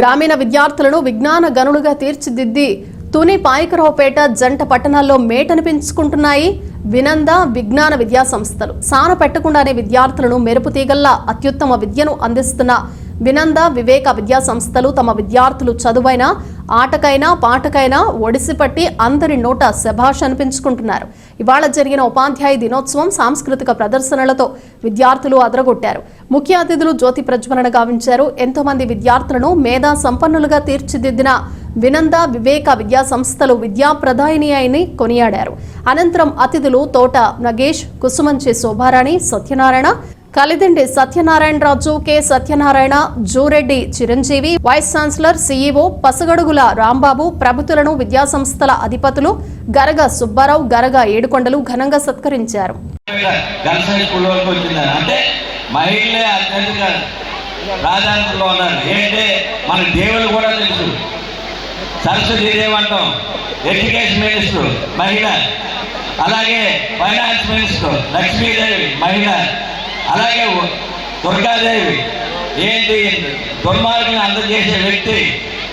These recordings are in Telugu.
గ్రామీణ విద్యార్థులను విజ్ఞాన గనులుగా తీర్చిదిద్ది తుని పాయకరావుపేట జంట పట్టణాల్లో మేటనిపించుకుంటున్నాయి వినంద విజ్ఞాన విద్యా సంస్థలు. సాన పెట్టకుండానే విద్యార్థులను మెరుపు తీగల్లా అత్యుత్తమ విద్యను అందిస్తున్న వినంద వివేక విద్యా సంస్థలు తమ విద్యార్థులు చదువైన ఆటకైనా పాటకైనా ఒడిసిపట్టి అందరి నోట శభాష్ అనిపించుకుంటున్నారు. ఇవాళ జరిగిన ఉపాధ్యాయ దినోత్సవం సాంస్కృతిక ప్రదర్శనలతో విద్యార్థులు అదరగొట్టారు. ముఖ్య అతిథులు జ్యోతి ప్రజ్వలన గావించారు. ఎంతో మంది విద్యార్థులను మేధా సంపన్నులుగా తీర్చిదిద్దిన వినంద వివేక విద్యా సంస్థలు విద్యా ప్రదాయిని అయిని కొనియాడారు. అనంతరం అతిథులు Thota Nagesh Kusumanchi Shobharani Satyanarayana Kalidindi Satyanarayanaraju K. Satyanarayana Jureddy Chiranjeevi vice chancellor CEO Pasagadugula Rambabu ప్రభుత్వలను విద్యాసంస్థల అధిపతులు గరగ సుబ్బారావు గరగ ఏడుకొండలు ఘనంగా సత్కరించారు. ఉన్నారు. ఏంటంటే మన కూడా తెలుసు. అంటాం. ఎడ్యుకేషన్ మినిస్టర్ మహిళ. అలాగే ఫైనాన్స్ మినిస్టర్ లక్ష్మీదేవి మహిళ. అలాగే దుర్గాదేవి ఏంటి? దుర్మార్గులను అందజేసే వ్యక్తి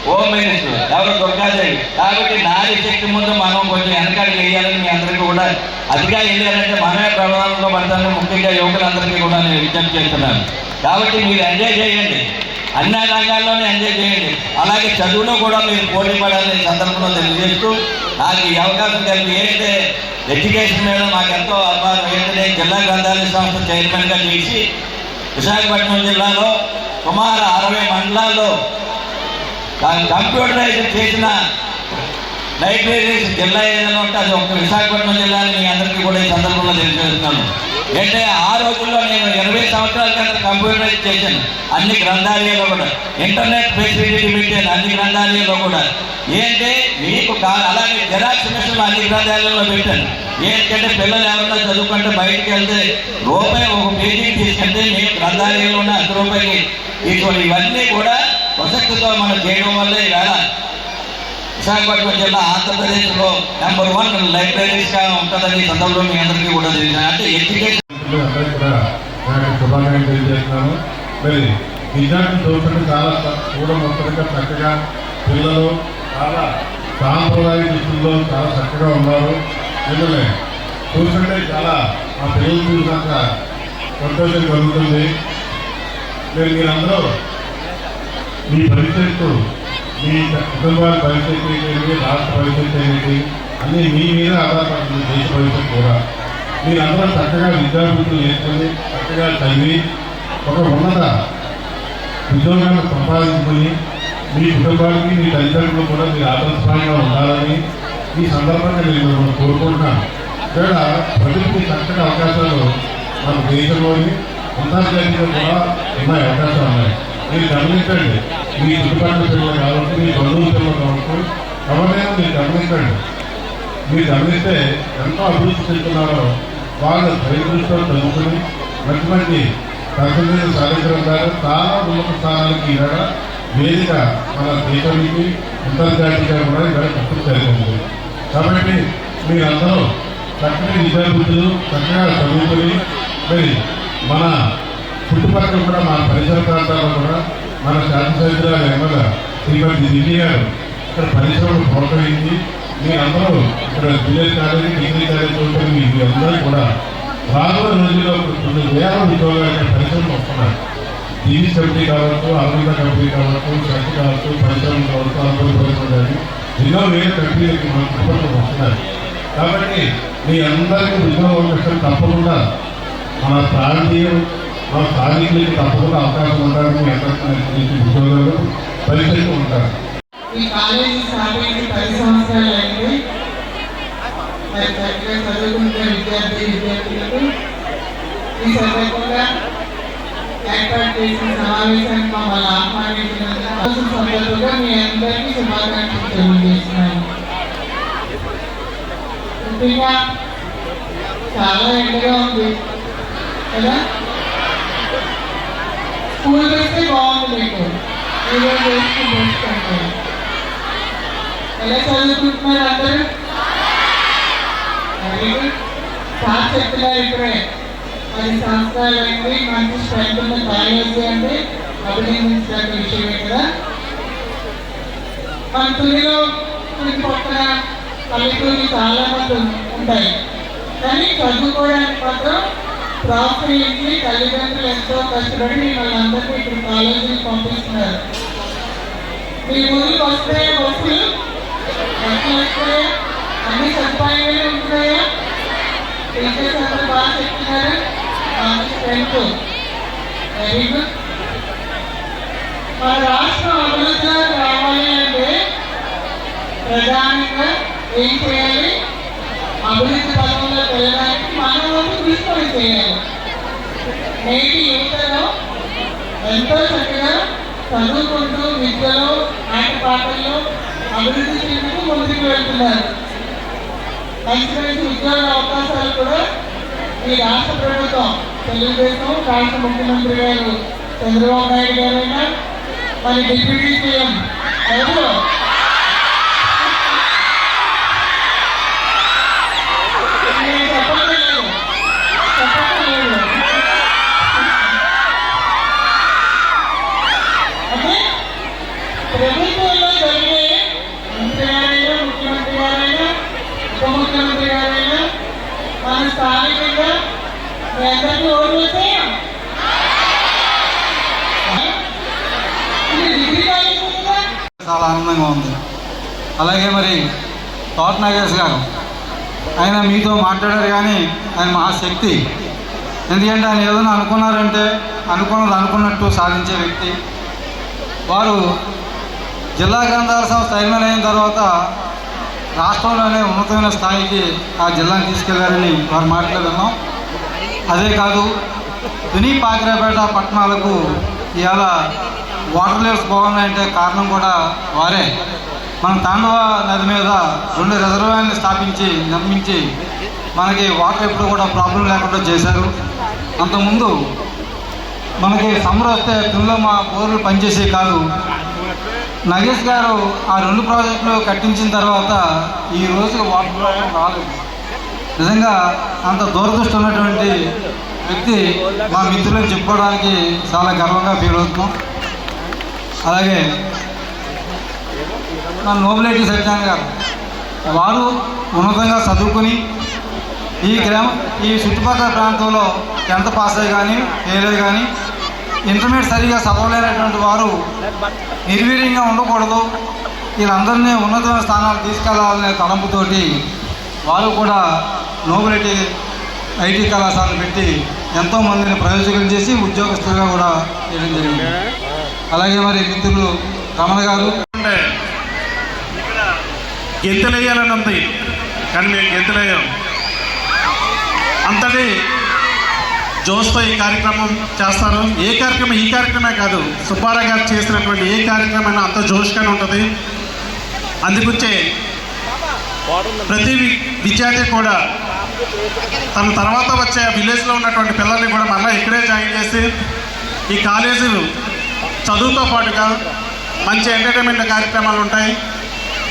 హోమ్ మినిస్టర్ ఎవరు? దుర్గాదేవి. కాబట్టి నాది శక్తి ముందు మనం కొంచెం వెనకాడికి వేయాలని మీ అందరికీ కూడా అదిగా వెళ్ళారంటే మనమే ప్రభావంలో పడతాను ముఖ్యంగా యువకులందరికీ కూడా నేను విజ్ఞప్తి చేస్తున్నాను. కాబట్టి మీరు ఎంజాయ్ చేయండి. అన్ని రంగాల్లోనే ఎంజాయ్ చేయండి. అలాగే చదువులో కూడా మీరు పోటీ పడాలని సందర్భంలో తెలియజేస్తూ నాకు ఈ అవకాశం కలిగి ఏంటంటే ఎడ్యుకేషన్ మీద నాకు ఎంతో అభిమానం ఏంటంటే జిల్లా గ్రంథాలయ సంస్థ చైర్మన్గా చేసి విశాఖపట్నం జిల్లాలో సుమారు అరవై మండలాల్లో కంప్యూటరైజ్ చేసిన లైబ్రరీస్ జిల్లా ఏదైనా ఉంటే అది ఒక విశాఖపట్నం జిల్లా మీ అందరికీ కూడా ఈ సందర్భంలో తెలియజేస్తున్నాను. అంటే ఆ రోజుల్లో నేను ఇరవై సంవత్సరాల కింద కంప్యూటరైజ్ చేశాను. అన్ని గ్రంథాలయాల్లో కూడా. ఇంటర్నెట్ ఫెసిలిటీ పెట్టాను అన్ని గ్రంథాలయాల్లో కూడా. ఏంటంటే మీకు అలాగే జెరాక్స్ మిషన్లు అన్ని గ్రంథాలయాల్లో పెట్టాను. ఏంటంటే పిల్లలు ఎవరన్నా చదువుకుంటే బయటికి వెళ్తే రూపాయి ఒక పేజీకి తీసుకెళ్తే మేము గ్రంథాలయంలో ఉన్న అర్ధ రూపాయికి ఇవన్నీ కూడా ప్రసక్తితో మనం చేయడం వల్ల ఈవేళ విశాఖపట్నం జిల్లా ఆంధ్రప్రదేశ్లో నెంబర్ వన్ లైబ్రరీస్గా ఉంటుందని సందర్భంలో మీ అందరికీ కూడా తెలియదు అంటే ఎడ్యుకేషన్ తెలియజేస్తున్నాను. మరి చూస్తుంటే చాలా చూడముచ్చటగా చక్కగా పిల్లలు చాలా సాంప్రదాయ దుస్తుల్లో చాలా చక్కగా ఉన్నారు. పిల్లలే చూస్తుంటే చాలా ఆ పిల్లలు చూసాక సంతోషం కలుగుతుంది. మరి మీరందరూ మీ భవిష్యత్తు మీ కుటుంబాల భవిష్యత్తు ఏంటి? రాష్ట్ర భవిష్యత్తు ఏంటి? అన్నీ మీ మీద ఆధారపడుతుంది దేశ భవిష్యత్తు కూడా. మీరందరూ చక్కగా విద్యార్థులు నేర్చుకుని చక్కగా చదివి ఒక ఉన్నత ఉద్యోగాన్ని సంపాదించుకొని మీ కుటుంబానికి మీ తల్లిదండ్రులు కూడా మీరు ఆదర్శంగా ఉండాలని ఈ సందర్భంగా నేను మిమ్మల్ని కోరుకుంటున్నాను. ఇక్కడ ప్రజలకి చక్కటి అవకాశాలు మన దేశంలోని అంతర్జాతీయంగా కూడా ఉన్నాయి అవకాశాలు ఉన్నాయి. మీరు గమనించండి మీ చుట్టుపక్కల పిల్లలు కావచ్చు మీ బంధువుల పిల్లలు కావచ్చు ఎవరైనా మీరు గమనించండి. మీరు గమనిస్తే ఎంతో అభివృద్ధి చెందుతున్నారో వాళ్ళ దృష్టితో చదువుకుని మంచి మంచి ప్రతినిధులు సాధించడం ద్వారా చాలా ఉన్నత స్థానాలకి ఈవేళ వేదిక మన దేశానికి అంతర్జాతీయంగా కూడా ఇక్కడ కష్టం జరిగింది. కాబట్టి మీరందరూ చక్కటి విద్యాభివృద్ధులు చక్కగా చదువుకొని మరి మన చుట్టుపక్కల కూడా మన పరిసర ప్రాంతాల్లో కూడా మన శాసనసభ్యుల ఎమ్మెల్యే శ్రీమతి దివ్య గారు. ఇక్కడ పరిశ్రమలు ప్రోత్సహించి మీరందరూ ఇక్కడ విలేజ్ కాలేజీ డిగ్రీ కాలేజీ చూసుకొని మీ అందరూ కూడా రాబోయే రోజుల్లో కొన్ని వేల ఉద్యోగాలు పరిశ్రమలు వస్తున్నాయి. టీవీ కమిటీ కావచ్చు ఆరోగ్య కమిటీ కావచ్చు శక్తి కావచ్చు పరిశ్రమలు కావచ్చు ఆరోగ్య పరిశ్రమలు కానీ ఎన్నో వేల కంపెనీలకి మన కుటుంబం వస్తున్నాయి. కాబట్టి మీ అందరికీ ఉద్యోగ అవకాశం తప్పకుండా మన ప్రాంతీయ మన కార్మికులకి తప్పకుండా అవకాశం ఉండాలని ఉద్యోగాలు పరిస్థితి ఉంటారు. ఈ కాలేజీ స్టార్ట్ పది సంవత్సరాలు మరి చక్కగా చదువుకుంటున్న విద్యార్థి విద్యార్థులకు ఈ సందర్భంగా ఏర్పాటు చేసిన సమావేశానికి మమ్మల్ని ఆహ్వానించినందుకు సందర్భంగా మీ అందరికీ శుభాకాంక్షలు తెలియజేస్తున్నాను. ముఖ్యంగా చాలా ఎండగా ఉంది. కదా? స్కూల్ వేస్తే బాగుంది మీకు. ఈరోజు వేసుకుని పోసుకుంటారు ఎలా చదువుకుంటున్నారు అందరూ? వెరీ గుడ్ సార్ చెప్తున్నారు ఇప్పుడే. పది సంవత్సరాలు అయింది మంచి స్ట్రెంత్ ఉన్న కాలేజీ అంటే అభినందించడానికి విషయమే కదా. మన తుదిలో పక్కన పల్లెటూరు చాలా మంది ఉంటాయి. కానీ చదువుకోవడానికి మాత్రం ప్రోత్సహించి తల్లిదండ్రులు ఎంతో కష్టపడి మిమ్మల్ని అందరినీ ఇప్పుడు కాలేజీకి పంపిస్తున్నారు. మీ ఊరికి వస్తే బస్సులు బస్సులు వస్తాయా అన్ని సదుపాయాలు ఉంటున్నాయా? టీచర్స్ అందరూ బాగా చెప్తున్నారు. మంచి స్ట్రెంత్ వెరీ గుడ్ మన రాష్ట్రం అభివృద్ధి రావాలి అంటే ప్రధానంగా ఏం చేయాలి? అభివృద్ధి నేటి యువతలో ఎంతో చక్కగా చదువుకుంటూ విద్యలో ఆటపాటల్లో అభివృద్ధి చెందుతూ ముందుకు వెళ్తున్నారు. మంచి మంచి ఉద్యోగ అవకాశాలు కూడా ఈ రాష్ట్ర ప్రభుత్వం తెలుగుదేశం రాష్ట్ర ముఖ్యమంత్రి గారు చంద్రబాబు నాయుడు గారైనా మరి డిప్యూటీ సీఎం ఎవరు నేను చెప్పట్లేదు చెప్పట్లేదు అంటే ప్రభుత్వంలో జరిగే మంత్రి గారైనా ముఖ్యమంత్రి గారైనా ఉప ముఖ్యమంత్రి గారైనా మన స్థానికంగా మీ అందరికీ ఓటు వేసాయా ఇది డిగ్రీ కాలేజ్ ఉందా చాలా ఆనందంగా ఉంది. అలాగే మరి తోట నాగేష్ గారు ఆయన మీతో మాట్లాడారు కానీ ఆయన మహాశక్తి. ఎందుకంటే ఆయన ఏదైనా అనుకున్నారంటే అనుకున్నది అనుకున్నట్టు సాధించే వ్యక్తి. వారు జిల్లా గ్రంథాల సంస్థ చైర్మన్ అయిన తర్వాత రాష్ట్రంలోనే ఉన్నతమైన స్థాయికి ఆ జిల్లాని తీసుకెళ్ళారని వారు మాట్లాడుతున్నాం అదే కాదు తుని పాకిరాపేట పట్టణాలకు ఇవాళ వాటర్ లెవెల్స్ బాగున్నాయంటే కారణం కూడా వారే. మన తాండవ నది మీద రెండు రిజర్వాయర్ని స్థాపించి నిర్మించి మనకి వాటర్ ఎప్పుడు కూడా ప్రాబ్లం లేకుండా చేశారు. అంతకుముందు మనకి సమ్మర్ వస్తే తునిలో మా బోర్లు పనిచేసే కాదు. నగేష్ గారు ఆ రెండు ప్రాజెక్టులు కట్టించిన తర్వాత ఈ రోజు వాటర్ ప్రాబ్లం రాలేదు. నిజంగా అంత దూరదృష్టి ఉన్నటువంటి వ్యక్తి మా మిత్రులను చెప్పుకోవడానికి చాలా గర్వంగా ఫీల్ అవుతున్నాం. అలాగే మన నోబులేటి సత్యాన్ గారు వారు ఉన్నతంగా చదువుకుని ఈ గ్రామ ఈ చుట్టుపక్కల ప్రాంతంలో టెన్త్ పాస్ అయ్యి కానీ ఫెయిల్ కానీ ఇంటర్మీడియట్ సరిగా చదవలేనటువంటి వారు నిర్వీర్యంగా ఉండకూడదు. వీళ్ళందరినీ ఉన్నతమైన స్థానాలు తీసుకెళ్ళాలనే తలంపుతోటి వారు కూడా నోబులేటి ఐటీ కళాశాలను పెట్టి ఎంతోమందిని ప్రయోజకులు చేసి ఉద్యోగస్తులుగా కూడా చేయడం జరిగింది. అలాగే మరి మిత్రులు రమణ గారు. గెంతులేయాలని ఉంది కానీ మేము గెంతులేయం. అంతటి జోస్తో ఈ కార్యక్రమం చేస్తారు. ఏ కార్యక్రమం ఈ కార్యక్రమే కాదు సుబ్బారా గారు చేసినటువంటి ఏ కార్యక్రమైనా అంత జోష్గానే ఉంటుంది. అందుకొచ్చే ప్రతి విద్యార్థి కూడా తన తర్వాత వచ్చే విలేజ్లో ఉన్నటువంటి పిల్లల్ని కూడా మళ్ళీ ఇక్కడే జాయిన్ చేసి ఈ కాలేజీ చదువుతో పాటుగా మంచి ఎంటర్టైన్మెంట్ కార్యక్రమాలు ఉంటాయి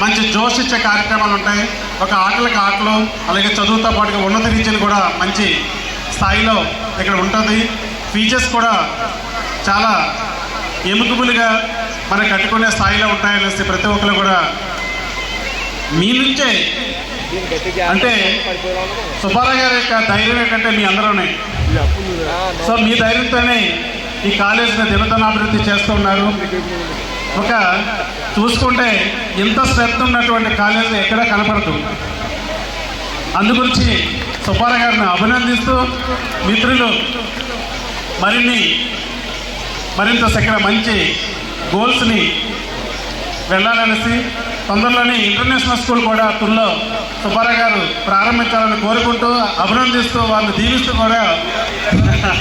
మంచి జోష్ ఇచ్చే కార్యక్రమాలు ఉంటాయి. ఒక ఆటలకు ఆటలు అలాగే చదువుతో పాటుగా ఉన్నత విద్యలు కూడా మంచి స్థాయిలో ఇక్కడ ఉంటుంది. ఫీచర్స్ కూడా చాలా ఎముకబుల్గా మనం కట్టుకునే స్థాయిలో ఉంటాయనేసి ప్రతి ఒక్కరు కూడా మీ నుంచే అంటే సుబ్బారావు గారి యొక్క ధైర్యం ఏంటంటే మీ అందరూనే సో మీ ధైర్యంతోనే ఈ కాలేజీని దినదనాభివృద్ధి చేస్తూ ఉన్నారు ఒక చూసుకుంటే ఇంత శ్రద్ధ ఉన్నటువంటి కాలేజీ ఎక్కడా కనపడదు. అందుగురించి సుబ్బారావు గారిని అభినందిస్తూ మిత్రులు మరిన్ని మరింత చక్కగా మంచి గోల్స్ని వెళ్ళాలనేసి తొందరలోనే ఇంటర్నేషనల్ స్కూల్ కూడా తుల్లో సుబ్బారావు గారు ప్రారంభించాలని కోరుకుంటూ అభినందిస్తూ వాళ్ళని దీవిస్తూ కూడా